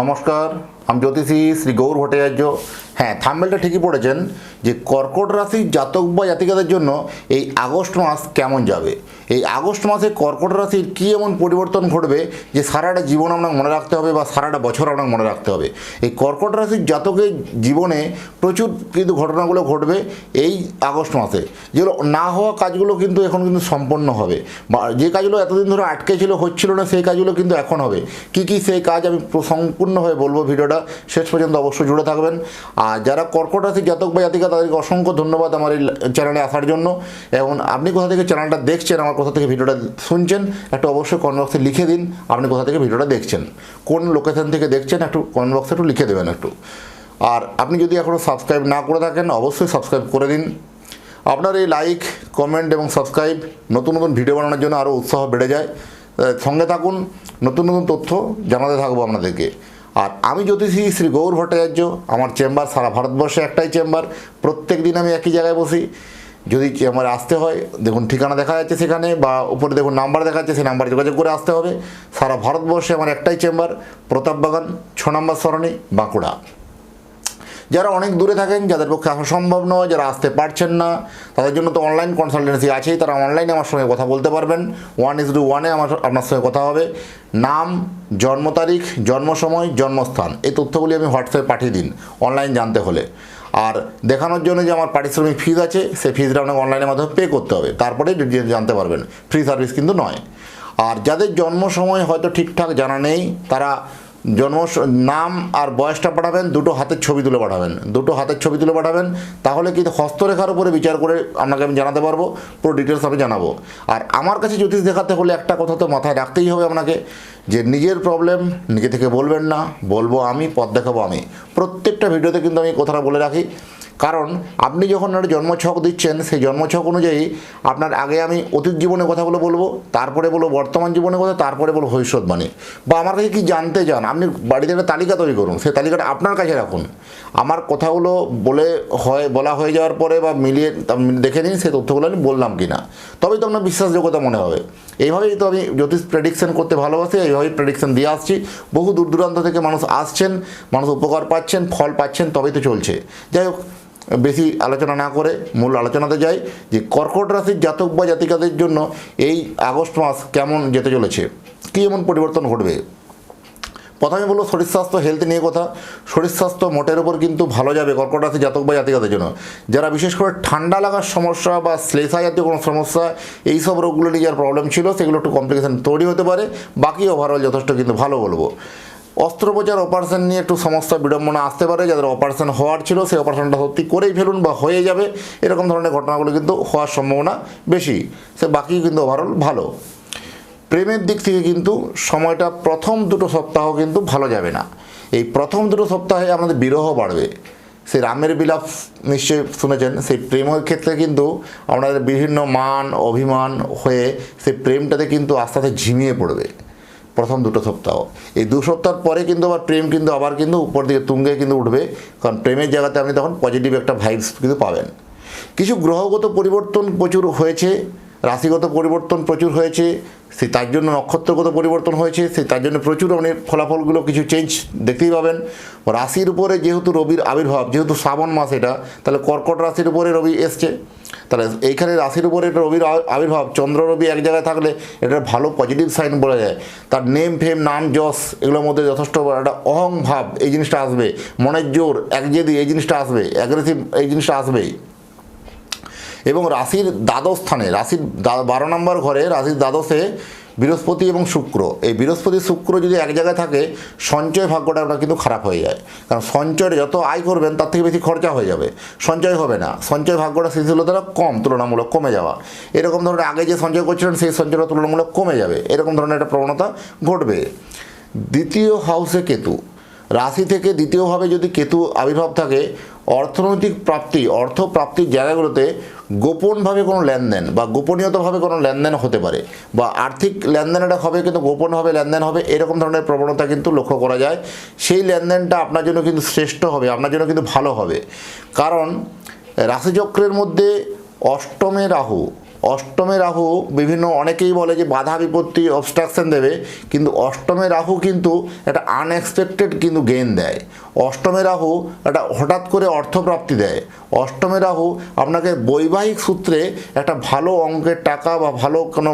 নমস্কার। আমি জ্যোতিষী শ্রী গৌর ভট্টাচার্য। হ্যাঁ থাম্বেলটা ঠিকই পড়েছেন যে কর্কট রাশির জাতক বা জাতিকাদের জন্য এই আগস্ট মাস কেমন যাবে? এই আগস্ট মাসে কর্কট রাশির কী এমন পরিবর্তন ঘটবে যে সারাটা জীবন আপনাকে মনে রাখতে হবে বা সারাটা বছর আপনাকে মনে রাখতে হবে? এই কর্কট রাশির জাতকের জীবনে প্রচুর কিন্তু ঘটনাগুলো ঘটবে এই আগস্ট মাসে। যেগুলো না হওয়া কাজগুলো কিন্তু এখন কিন্তু সম্পন্ন হবে। বা যে কাজগুলো এতদিন ধরে আটকে ছিল, হচ্ছিল না, সেই কাজগুলো কিন্তু এখন হবে। কি কি সেই কাজ আমি সম্পূর্ণভাবে বলব ভিডিওটা। শেষ পর্যন্ত অবশ্যই জুড়ে থাকবেন। আর যারা কর্কট রাশি জাতক বা জাতিকা, তাদেরকে অসংখ্য ধন্যবাদ আমার এই চ্যানেলে আসার জন্য। এবং আপনি কোথা থেকে চ্যানেলটা দেখছেন, আমার কোথা থেকে ভিডিওটা শুনছেন, একটু অবশ্যই কমেন্ট বক্সে লিখে দিন, আপনি কোথা থেকে ভিডিওটা দেখছেন। কোন লোকেশন থেকে দেখছেন, একটু কমেন্ট বক্সে একটু লিখে দেবেন একটু। আর আপনি যদি এখনও সাবস্ক্রাইব না করে থাকেন, অবশ্যই সাবস্ক্রাইব করে দিন। আপনার এই লাইক কমেন্ট এবং সাবস্ক্রাইব নতুন নতুন ভিডিও বানানোর জন্য আরও উৎসাহ বেড়ে যায়। সঙ্গে থাকুন, নতুন নতুন তথ্য জানাতে থাকব আপনাদেরকে। আর আমি জ্যোতিষী শ্রী গৌর ভট্টাচার্য, আমার চেম্বার, সারা ভারতবর্ষে একটাই চেম্বার প্রত্যেক দিন আমি একই জায়গায় বসি। যদি চেম্বারে আসতে হয়, দেখুন ঠিকানা দেখা যাচ্ছে সেখানে বা উপরে দেখুন নাম্বার দেখা যাচ্ছে, সেই নাম্বারে যোগাযোগ করে আসতে হবে। সারা ভারতবর্ষে আমার একটাই চেম্বার, প্রতাপ বাগান, ছ নম্বর সরণি, বাঁকুড়া। যারা অনেক দূরে থাকেন, যাদের পক্ষে আসা সম্ভব নয়, যারা আসতে পারছেন না, তাদের জন্য তো অনলাইন কনসালটেন্সি আছেই, তারা অনলাইনে আমার সঙ্গে কথা বলতে পারবেন। ওয়ান ইজ টু ওয়ানে আমার আপনার সঙ্গে কথা হবে। নাম, জন্ম তারিখ, জন্ম সময়, জন্মস্থান, এই তথ্যগুলি আমি হোয়াটসঅ্যাপে পাঠিয়ে দিন অনলাইন জানতে হলে। আর দেখানোর জন্য যে আমার পারিশ্রমিক ফিজ আছে, সেই ফিজটা আপনাকে অনলাইনের মাধ্যমে পে করতে হবে। তারপরে ডিটেলস জানতে পারবেন। ফ্রি সার্ভিস কিন্তু নয়। আর যাদের জন্ম সময় হয়তো ঠিকঠাক জানা নেই, তারা জন্ম নাম আর বয়সটা পাঠাবেন, দুটো হাতের ছবি তুলে পাঠাবেন। দুটো হাতের ছবি তুলে পাঠাবেন, তাহলে কিন্তু হস্তরেখার উপরে বিচার করে আপনাকে আমি জানাতে পারব, পুরো ডিটেলস আমি জানাব। আর আমার কাছে জ্যোতিষ দেখাতে হলে একটা কথা তো মাথায় রাখতেই হবে আপনাকে, যে নিজের প্রবলেম নিজে থেকে বলবেন না, বলব আমি, পথ দেখাবো আমি। প্রত্যেকটা ভিডিওতে কিন্তু আমি কথাটা বলে রাখি। কারণ আপনি যখন একটা জন্মছক দিচ্ছেন, সেই জন্মছক অনুযায়ী আপনার আগে আমি অতীত জীবনের কথাগুলো বলব, তারপরে বলব বর্তমান জীবনের কথা, তারপরে বলব ভবিষ্যৎবাণী বা আমার কাছে কি জানতে চান, আপনি বাড়িতে একটা তালিকা তৈরি করুন, সেই তালিকাটা আপনার কাছে রাখুন। আমার কথাগুলো বলে হয়, বলা হয়ে যাওয়ার পরে বা মিলিয়ে দেখে নিন, সেই তথ্যগুলো আমি বললাম কি না তবেই তো আপনার বিশ্বাসযোগ্যতা মনে হবে। এইভাবেই তো আমি জ্যোতিষ প্রেডিকশন করতে ভালোবাসি, এইভাবেই প্রেডিকশন দিয়ে আসছি। বহু দূর দূরান্ত থেকে মানুষ আসছেন, মানুষ উপকার পাচ্ছেন, ফল পাচ্ছেন, তবেই তো চলছে। যাই হোক বেশি আলোচনা না করে মূল আলোচনাতে যাই যে কর্কট রাশির জাতক বা জাতিকাদের জন্য এই আগস্ট মাস কেমন যেতে চলেছে? কী এমন পরিবর্তন ঘটবে? প্রথমে বলব শরীর স্বাস্থ্য হেলথ নিয়ে কথা। শরীর স্বাস্থ্য মোটের উপর কিন্তু ভালো যাবে কর্কট রাশি জাতক বা জাতিকাদের জন্য। যারা বিশেষ করে ঠান্ডা লাগার সমস্যা বা শ্লেষা জাতীয় কোনো সমস্যা, এই সব রোগগুলো নিয়ে যার প্রবলেম ছিল, সেগুলো একটু কমপ্লিকেশন তৈরি হতে পারে। বাকি ওভারঅল যথেষ্ট কিন্তু ভালো বলব। অস্ত্রোপচার অপারেশন নিয়ে একটু সমস্যা বিড়ম্বনা আসতে পারে, যাদের অপারেশন হওয়ার ছিল, সেই অপারেশনটা সত্যি করেই ফেলুন বা হয়ে যাবে। এরকম ধরনের ঘটনাগুলো কিন্তু হওয়ার সম্ভাবনা বেশি। সে বাকি কিন্তু ওভারঅল ভালো। প্রেমের দিক থেকে কিন্তু সময়টা প্রথম দুটো সপ্তাহ কিন্তু ভালো যাবে না। এই প্রথম দুটো সপ্তাহে আমাদের বিরহ বাড়বে। সেই রামের বিলাপ নিশ্চয়ই শুনেছেন, সেই প্রেমের ক্ষেত্রে কিন্তু আমাদের বিভিন্ন মান, অভিমান হয়ে সেই প্রেমটাতে কিন্তু আস্তে আস্তে ঝিমিয়ে পড়বে। প্রথম দুটো সপ্তাহ। এই দু সপ্তাহ পরে কিন্তু আবার প্রেম কিন্তু আবার কিন্তু উপর দিকে তুঙ্গে কিন্তু উঠবে, কারণ প্রেমের জায়গাতে আপনি তখন পজিটিভ একটা ভাইবস কিন্তু পাবেন। কিছু গ্রহগত পরিবর্তন প্রচুর হয়েছে রাশিগত পরিবর্তন প্রচুর হয়েছে, সে তার জন্য নক্ষত্রগত পরিবর্তন হয়েছে, সে তার জন্য প্রচুর অনেক ফলাফলগুলো কিছু চেঞ্জ দেখতেই পাবেন। রাশির উপরে যেহেতু রবির আবির্ভাব, যেহেতু শ্রাবণ মাস এটা, তাহলে কর্কট রাশির উপরে রবি এসছে। তাহলে এইখানে রাশির উপরে এটা রবির আবির্ভাব, চন্দ্র রবি এক জায়গায় থাকলে এটা ভালো পজিটিভ সাইন বলা যায়। তার নেম ফেম নাম, যশ, এগুলোর মধ্যে যথেষ্ট একটা অহং ভাব এই জিনিসটা আসবে। মনের জোর, একজেদি এই জিনিসটা আসবে অ্যাগ্রেসিভ এই জিনিসটা আসবেই। এবং রাশির দ্বাদশ স্থানে, রাশির বারো নম্বর ঘরে রাশির দ্বাদশে বৃহস্পতি এবং শুক্র। এই বৃহস্পতি শুক্র যদি এক জায়গায় থাকে, সঞ্চয় ভাগ্যটা আপনার কিন্তু খারাপ হয়ে যায়। কারণ সঞ্চয়ে যত আয় করবেন, তার থেকে বেশি খরচা হয়ে যাবে। সঞ্চয় হবে না। সঞ্চয় ভাগ্যটা স্থিতিশীলতাটা কম, তুলনামূলক কমে যাওয়া। এরকম ধরনের আগে যে সঞ্চয় করছিলেন, সেই সঞ্চয়টা তুলনামূলক কমে যাবে। এরকম ধরনের একটা প্রবণতা ঘটবে। দ্বিতীয় হাউসে কেতু। রাশি থেকে দ্বিতীয়ভাবে যদি কেতু আবির্ভাব থাকে অর্থনৈতিক প্রাপ্তি অর্থ প্রাপ্তির জায়গাগুলোতে গোপনভাবে কোনো লেনদেন বা গোপনীয়তভাবে কোনো লেনদেন হতে পারে বা আর্থিক লেনদেন লেনদেনটা হবে কিন্তু গোপনভাবে লেনদেন হবে, এরকম ধরনের প্রবণতা কিন্তু লক্ষ্য করা যায়। সেই লেনদেনটা আপনার জন্য কিন্তু শ্রেষ্ঠ হবে, আপনার জন্য কিন্তু ভালো হবে। কারণ রাশিচক্রের মধ্যে অষ্টমে রাহু অষ্টমে রাহু বিভিন্ন অনেকেই বলে যে বাধা বিপত্তি অবস্ট্রাকশন দেবে, কিন্তু অষ্টমে রাহু কিন্তু একটা আনএক্সপেক্টেড কিন্তু গেইন দেয়। অষ্টমে রাহু একটা হঠাৎ করে অর্থপ্রাপ্তি দেয়। অষ্টমে রাহু আপনাকে বৈবাহিক সূত্রে একটা ভালো অঙ্কের টাকা বা ভালো কোনো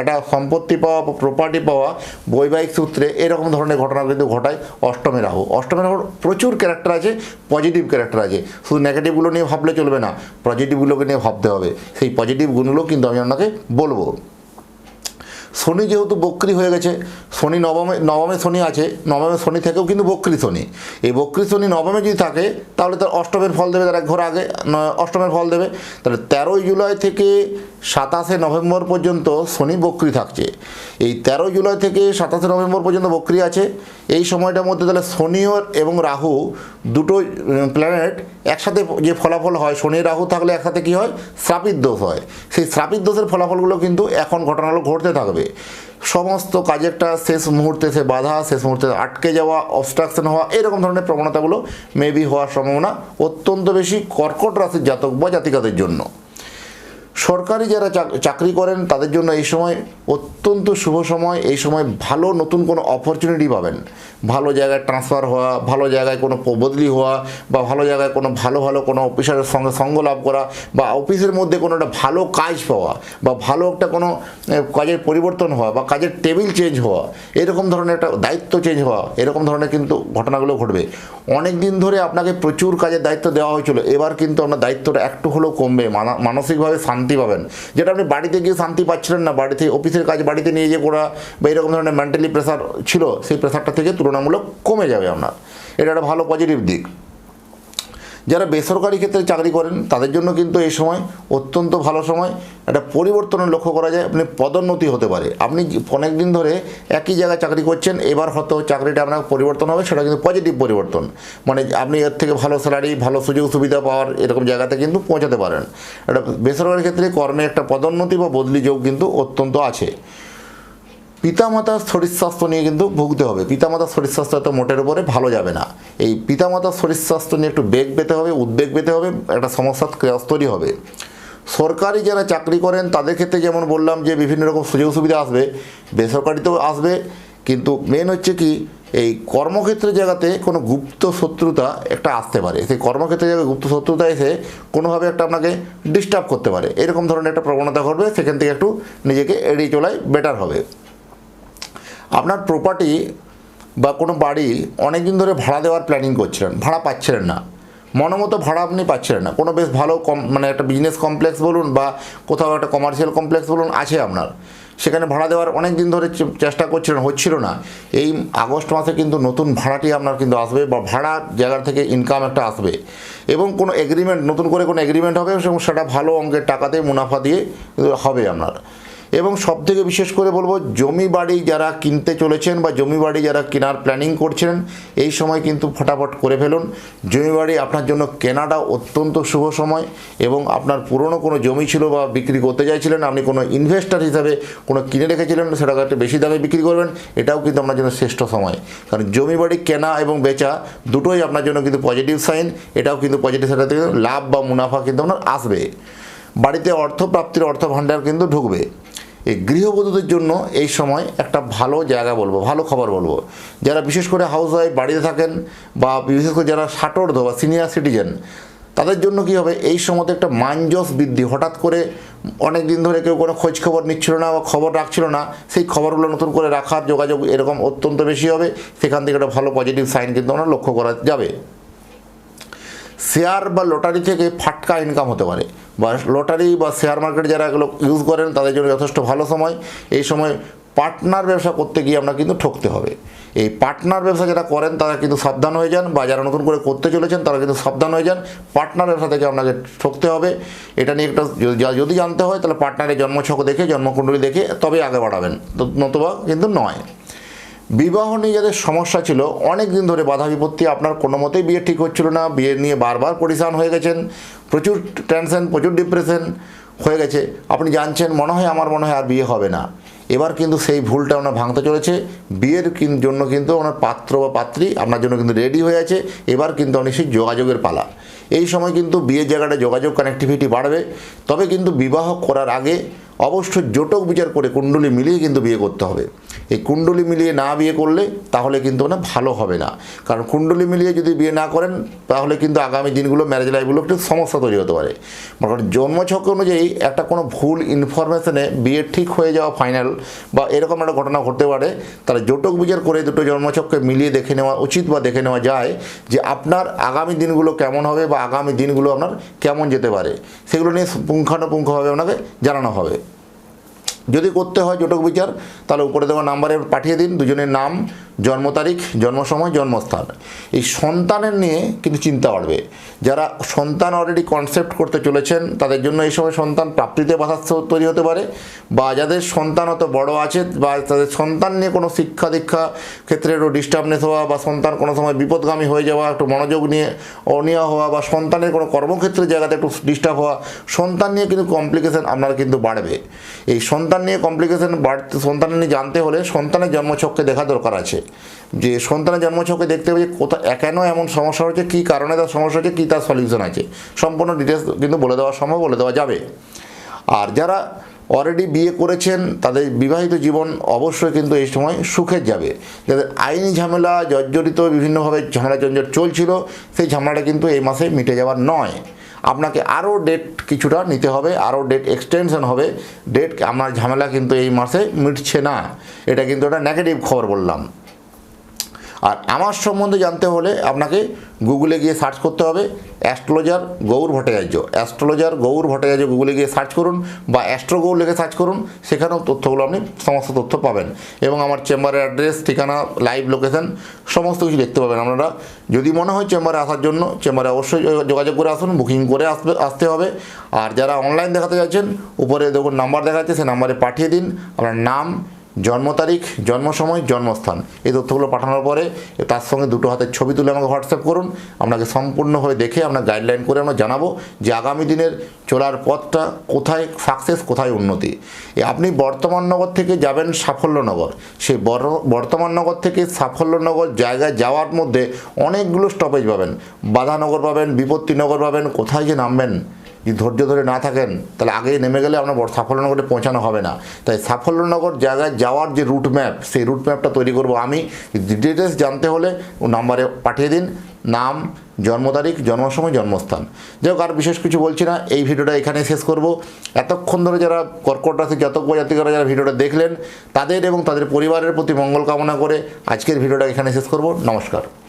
একটা সম্পত্তি পাওয়া বা প্রপার্টি পাওয়া বৈবাহিক সূত্রে এরকম ধরনের ঘটনা কিন্তু ঘটায় অষ্টমে রাহু। অষ্টমে রাহুর প্রচুর ক্যারেক্টার আছে পজিটিভ ক্যারেক্টার আছে। শুধু নেগেটিভগুলো নিয়ে ভাবলে চলবে না পজিটিভগুলোকে নিয়ে ভাবতে হবে। সেই পজিটিভ গুণগুলো কিন্তু আমি আপনাকে বলব। শনি যেহেতু বক্রি হয়ে গেছে, শনি নবমে নবমে শনি আছে, নবমে শনি থেকেও কিন্তু বক্রি শনি। এই বক্রি শনি নবমে যদি থাকে, তাহলে তার অষ্টমের ফল দেবে, তার এক ঘর আগে অষ্টমের ফল দেবে। তাহলে তেরোই জুলাই থেকে সাতাশে নভেম্বর পর্যন্ত শনি বক্রি থাকছে। এই তেরোই জুলাই থেকে সাতাশে নভেম্বর পর্যন্ত বক্রি আছে। এই সময়টার মধ্যে তাহলে শনিও এবং রাহু দুটো প্ল্যানেট একসাথে যে ফলাফল হয়, শনি রাহু থাকলে একসাথে কি হয়? শ্রাপিত দোষ হয়। সেই শ্রাপিত দোষের ফলাফলগুলো কিন্তু এখন ঘটনাগুলো ঘটতে থাকবে। সমস্ত কাজেরটা শেষ মুহূর্তে সে বাধা, শেষ মুহূর্তে আটকে যাওয়া অবস্ট্রাকশন হওয়া, এরকম ধরনের প্রবণতাগুলো মেবি হওয়ার সম্ভাবনা অত্যন্ত বেশি কর্কট রাশির জাতক বা জাতিকাদের জন্য। সরকারি যারা চাক- চাকরি করেন তাদের জন্য এই সময় অত্যন্ত শুভ সময়। এই সময় ভালো নতুন কোনো অপরচুনিটি পাবেন। ভালো জায়গায় ট্রান্সফার হওয়া, ভালো জায়গায় কোনো বদলি হওয়া বা ভালো জায়গায় কোনো ভালো ভালো কোনো অফিসারের সঙ্গে সঙ্গ লাভ করা বা অফিসের মধ্যে কোনো একটা ভালো কাজ পাওয়া বা ভালো একটা কোনো কাজের পরিবর্তন হওয়া বা কাজের টেবিল চেঞ্জ হওয়া, এরকম ধরনের একটা দায়িত্ব চেঞ্জ হওয়া, এরকম ধরনের কিন্তু ঘটনাগুলো ঘটবে। অনেক দিন ধরে আপনাকে প্রচুর কাজের দায়িত্ব দেওয়া হয়েছিল। এবার কিন্তু আপনার দায়িত্বটা একটু হলেও কমবে। মানা- মানসিকভাবে শান্তি পাবেন। যেটা আপনি বাড়িতে গিয়ে শান্তি পাচ্ছিলেন না, বাড়িতে অফিসের কাজ বাড়িতে নিয়ে যে করা বা এরকম ধরনের মেন্টালি প্রেশার ছিল, সেই প্রেশারটা থেকে তুলনামূলক কমে যাবে আপনার। এটা একটা ভালো পজিটিভ দিক। যারা বেসরকারি ক্ষেত্রে চাকরি করেন, তাদের জন্য কিন্তু এই সময় অত্যন্ত ভালো সময়। একটা পরিবর্তনের লক্ষ্য করা যায় আপনি পদোন্নতি হতে পারে। আপনি অনেক দিন ধরে একই জায়গায় চাকরি করছেন, এবার হয়তো চাকরিটা আপনার পরিবর্তন হবে, সেটা কিন্তু পজিটিভ পরিবর্তন। মানে আপনি এর থেকে ভালো স্যালারি ভালো সুযোগ সুবিধা পাওয়ার এরকম জায়গাতে কিন্তু পৌঁছাতে পারেন। একটা বেসরকারি ক্ষেত্রে কর্মে একটা পদোন্নতি বা বদলি যোগ কিন্তু অত্যন্ত আছে। পিতামাতার শরীর স্বাস্থ্য নিয়ে কিন্তু ভুগতে হবে। পিতামাতার শরীর স্বাস্থ্য তো মোটের উপরে ভালো যাবে না। এই পিতামাতার শরীর স্বাস্থ্য নিয়ে একটু বেগ পেতে হবে, উদ্বেগ পেতে হবে, একটা ক্রিয়াস তৈরি হবে। সরকারি যারা চাকরি করেন, তাদের ক্ষেত্রে যেমন বললাম যে বিভিন্ন রকম সুযোগ সুবিধা আসবে, বেসরকারিতেও আসবে। কিন্তু মেন হচ্ছে কি, এই কর্মক্ষেত্রের জায়গাতে কোনো গুপ্ত শত্রুতা একটা আসতে পারে। সেই কর্মক্ষেত্রের জায়গায় গুপ্ত শত্রুতা এসে কোনোভাবে একটা আপনাকে ডিস্টার্ব করতে পারে। এরকম ধরনের একটা প্রবণতা ঘটবে, সেখান থেকে একটু নিজেকে এড়িয়ে চলাই বেটার হবে। আপনার প্রপার্টি বা কোনো বাড়ি অনেক দিন ধরে ভাড়া দেওয়ার প্ল্যানিং করছিলেন, ভাড়া পাচ্ছিলেন না। মনোমতো ভাড়া আপনি পাচ্ছিলেন না। কোনো বেশ ভালো কম মানে একটা বিজনেস কমপ্লেক্স বলুন বা কোথাও একটা কমার্শিয়াল কমপ্লেক্স বলুন আছে আপনার। সেখানে ভাড়া দেওয়ার অনেক দিন ধরে চেষ্টা করছিলেন, হচ্ছিল না। এই আগস্ট মাসে কিন্তু নতুন ভাড়াটি আপনার কিন্তু আসবে বা ভাড়ার জায়গা থেকে ইনকাম একটা আসবে। এবং কোনো এগ্রিমেন্ট নতুন করে কোনো এগ্রিমেন্ট হবে এবং সেটা ভালো অঙ্কের টাকাতে মুনাফা দিয়ে হবে আপনার। এবং সব থেকে বিশেষ করে বলব জমি বাড়ি যারা কিনতে চলেছেন বা জমি বাড়ি যারা কেনার প্ল্যানিং করছেন, এই সময় কিন্তু ফটাফট করে ফেলুন। জমি বাড়ি আপনার জন্য কেনাটা অত্যন্ত শুভ সময় এবং আপনার পুরনো কোনো জমি ছিল বা বিক্রি করতে চাইছিলেন, আপনি কোনো ইনভেস্টার হিসাবে কোনো কিনে রেখেছিলেন, সেটাকে একটু বেশি দামে বিক্রি করবেন, এটাও কিন্তু আপনার জন্য শ্রেষ্ঠ সময়। কারণ জমি বাড়ি কেনা এবং বেচা দুটোই আপনার জন্য কিন্তু পজিটিভ সাইন এটাও কিন্তু পজিটিভ সাইন লাভ বা মুনাফা কিন্তু আপনার আসবে। বাড়িতে অর্থ প্রাপ্তির অর্থ ভাণ্ডার কিন্তু ঢুকবে। এই গৃহবধূদের জন্য এই সময় একটা ভালো জায়গা বলব, ভালো খবর বলব। যারা বিশেষ করে হাউস ওয়াইফ বাড়িতে থাকেন বা বিশেষ করে যারা ষাটোর্ধ বা সিনিয়র সিটিজেন তাদের জন্য কি হবে? এই সময়তে একটা মানজস বৃদ্ধি। হঠাৎ করে অনেক দিন ধরে কেউ কোনো খোঁজ খবর নিচ্ছিল না বা খবর রাখছিল না, সেই খবরগুলো নতুন করে রাখার যোগাযোগ এরকম অত্যন্ত বেশি হবে। সেখান থেকে একটা ভালো পজিটিভ সাইন কিন্তু আমরা লক্ষ্য করা যাবে। শেয়ার বা লটারি থেকে ফাটকা ইনকাম হতে পারে। বা লটারি বা শেয়ার মার্কেট যারা এগুলো ইউজ করেন, তাদের জন্য যথেষ্ট ভালো সময়। এই সময় পার্টনার ব্যবসা করতে গিয়ে আপনার কিন্তু ঠকতে হবে। এই পার্টনার ব্যবসা যারা করেন, তারা কিন্তু সাবধান হয়ে যান বা যারা নতুন করে করতে চলেছেন, তারা কিন্তু সাবধান হয়ে যান। পার্টনার ব্যবসা থেকে আপনাকে ঠকতে হবে। এটা নিয়ে একটা যদি- জানতে হয়, তাহলে পার্টনারের জন্মছক দেখে, জন্মকুণ্ডলী দেখে তবে আগে বাড়াবেন। তো- নতুবা কিন্তু নয়। বিবাহ নিয়ে যাদের সমস্যা ছিল, অনেক দিন ধরে বাধা বিপত্তি, আপনার কোনো মতেই বিয়ে ঠিক হচ্ছিল না। বিয়ে নিয়ে বারবার পরিশান হয়ে গেছেন। প্রচুর টেনশন প্রচুর ডিপ্রেশন হয়ে গেছে। আপনি জানছেন, মনে হয় আমার মনে হয় আর বিয়ে হবে না। এবার কিন্তু সেই ভুলটা ওনার ভাঙতে চলেছে। বিয়ের জন্য কিন্তু ওনার পাত্র বা পাত্রী আপনার জন্য কিন্তু রেডি হয়ে আছে। এবার কিন্তু অনেক সেই যোগাযোগের পালা। এই সময় কিন্তু বিয়ের জায়গাটা যোগাযোগ কানেক্টিভিটি বাড়বে। তবে কিন্তু বিবাহ করার আগে অবশ্যই জোটক বিচার করে কুণ্ডলী মিলিয়ে কিন্তু বিয়ে করতে হবে। এই কুণ্ডলী মিলিয়ে না বিয়ে করলে তাহলে কিন্তু না ভালো হবে না। কারণ কুণ্ডলী মিলিয়ে যদি বিয়ে না করেন, তাহলে কিন্তু আগামী দিনগুলো ম্যারেজ লাইফগুলো একটু সমস্যা তৈরি হতে পারে। মনে করেন জন্মছক অনুযায়ী একটা কোনো ভুল ইনফরমেশনে বিয়ে ঠিক হয়ে যাওয়া ফাইনাল বা এরকম একটা ঘটনা ঘটতে পারে, তাহলে জোটক বিচার করে দুটো জন্মছককে মিলিয়ে দেখে নেওয়া উচিত বা দেখে নেওয়া যায় যে আপনার আগামী দিনগুলো কেমন হবে বা আগামী দিনগুলো আপনার কেমন যেতে পারে। সেগুলো নিয়ে পুঙ্খানুপুঙ্খভাবে আপনাকে জানানো হবে। যদি করতে হয় জটক বিচার, তাহলে উপরে দেওয়া নাম্বারে পাঠিয়ে দিন, দুজনের নাম, জন্ম তারিখ, জন্ম সময়, জন্মস্থান। এই সন্তানের নিয়ে কিন্তু চিন্তা বাড়বে। যারা সন্তান অলরেডি কনসেপ্ট করতে চলেছেন, তাদের জন্য এই সময় সন্তান প্রাপ্তিতে বাধা তৈরি হতে পারে। বা যাদের সন্তান অত বড় আছে, বা তাদের সন্তান নিয়ে কোনো শিক্ষা দীক্ষা ক্ষেত্রে একটু ডিস্টার্বনেস হওয়া, বা সন্তান কোনো সময় বিপদগামী হয়ে যাওয়া, একটু মনোযোগ নিয়ে অনিয়া হওয়া, বা সন্তানের কোনো কর্মক্ষেত্রের জায়গাতে একটু ডিস্টার্ব হওয়া, সন্তান নিয়ে কিন্তু কমপ্লিকেশান আপনার কিন্তু বাড়বে। এই সন্তান নিয়ে কমপ্লিকেশন বাড়তে সন্তান নিয়ে জানতে হলে সন্তানের জন্মছককে দেখা দরকার আছে। যে সন্তানের জন্মছকে দেখতে হবে যে কোথা, কেন এমন সমস্যা হচ্ছে, কী কারণে তার সমস্যা হচ্ছে, কী তার সলিউশন আছে। সম্পূর্ণ ডিটেলস কিন্তু বলে দেওয়া সম্ভব, বলে দেওয়া যাবে। আর যারা অলরেডি বিয়ে করেছেন, তাদের বিবাহিত জীবন অবশ্যই কিন্তু এই সময় সুখের যাবে। যাদের আইনি ঝামেলা, জর্জরিত, বিভিন্নভাবে ঝামেলা জঞ্জট চলছিল, সেই ঝামেলাটা কিন্তু এই মাসে মিটে যাওয়ার নয়। আপনাকে আরও ডেট কিছুটা নিতে হবে, আরও ডেট এক্সটেনশন হবে। ডেট আমার ঝামেলা কিন্তু এই মাসে মিটছে না। এটা কিন্তু একটা নেগেটিভ খবর বললাম। আর আমার সম্বন্ধে জানতে হলে আপনাকে গুগলে গিয়ে সার্চ করতে হবে অ্যাস্ট্রোলজার গৌর ভট্টাচার্য। অ্যাস্ট্রোলজার গৌর ভট্টাচার্য গুগলে গিয়ে সার্চ করুন বা অ্যাস্ট্রো গৌর লিখে সার্চ করুন, সেখানেও তথ্যগুলো আপনি সমস্ত তথ্য পাবেন। এবং আমার চেম্বারের অ্যাড্রেস, ঠিকানা, লাইভ লোকেশন, সমস্ত কিছু দেখতে পাবেন আপনারা। যদি মনে হয় চেম্বারে আসার জন্য, চেম্বারে অবশ্যই যোগাযোগ করে আসুন, বুকিং করে আসবে, আসতে হবে। আর যারা অনলাইন দেখাতে যাচ্ছেন, উপরে দেখুন নাম্বার দেখা যাচ্ছে সেই নাম্বারে পাঠিয়ে দিন। আপনার নাম জন্ম তারিখ, জন্ম সময়, জন্মস্থান। এই তথ্যগুলো পাঠানোর পরে তার সঙ্গে দুটো হাতের ছবি তুলে আমাকে হোয়াটসঅ্যাপ করুন। আপনাকে সম্পূর্ণভাবে দেখে আমরা গাইডলাইন করে আমরা জানাব যে আগামী দিনের চলার পথটা কোথায় সাকসেস কোথায় উন্নতি। আপনি বর্তমাননগর থেকে যাবেন সাফল্যনগর সেই বর- বর্তমাননগর থেকে সাফল্যনগর জায়গায় যাওয়ার মধ্যে অনেকগুলো স্টপেজ পাবেন। বাধানগর পাবেন, বিপত্তিনগর পাবেন, কোথায় যে নামবেন যদি ধৈর্য ধরে না থাকেন, তাহলে আগেই নেমে গেলে আপনার সাফল্যনগরে পৌঁছানো হবে না। তাই সাফল্যনগর জায়গায় যাওয়ার যে রুট ম্যাপ সেই রুট ম্যাপটা তৈরি করব আমি। ডিটেলস জানতে হলে নাম্বারে পাঠিয়ে দিন। নাম, জন্ম তারিখ জন্ম সময় জন্মস্থান। যাই হোক, আর বিশেষ কিছু বলছি না। এই ভিডিওটা এখানে শেষ করব। এতক্ষণ ধরে যারা কর্কট রাশি জাতক জাতিকারা যারা ভিডিওটা দেখলেন, তাদের এবং তাদের পরিবারের প্রতি মঙ্গল কামনা করে আজকের ভিডিওটা এখানে শেষ করব। নমস্কার।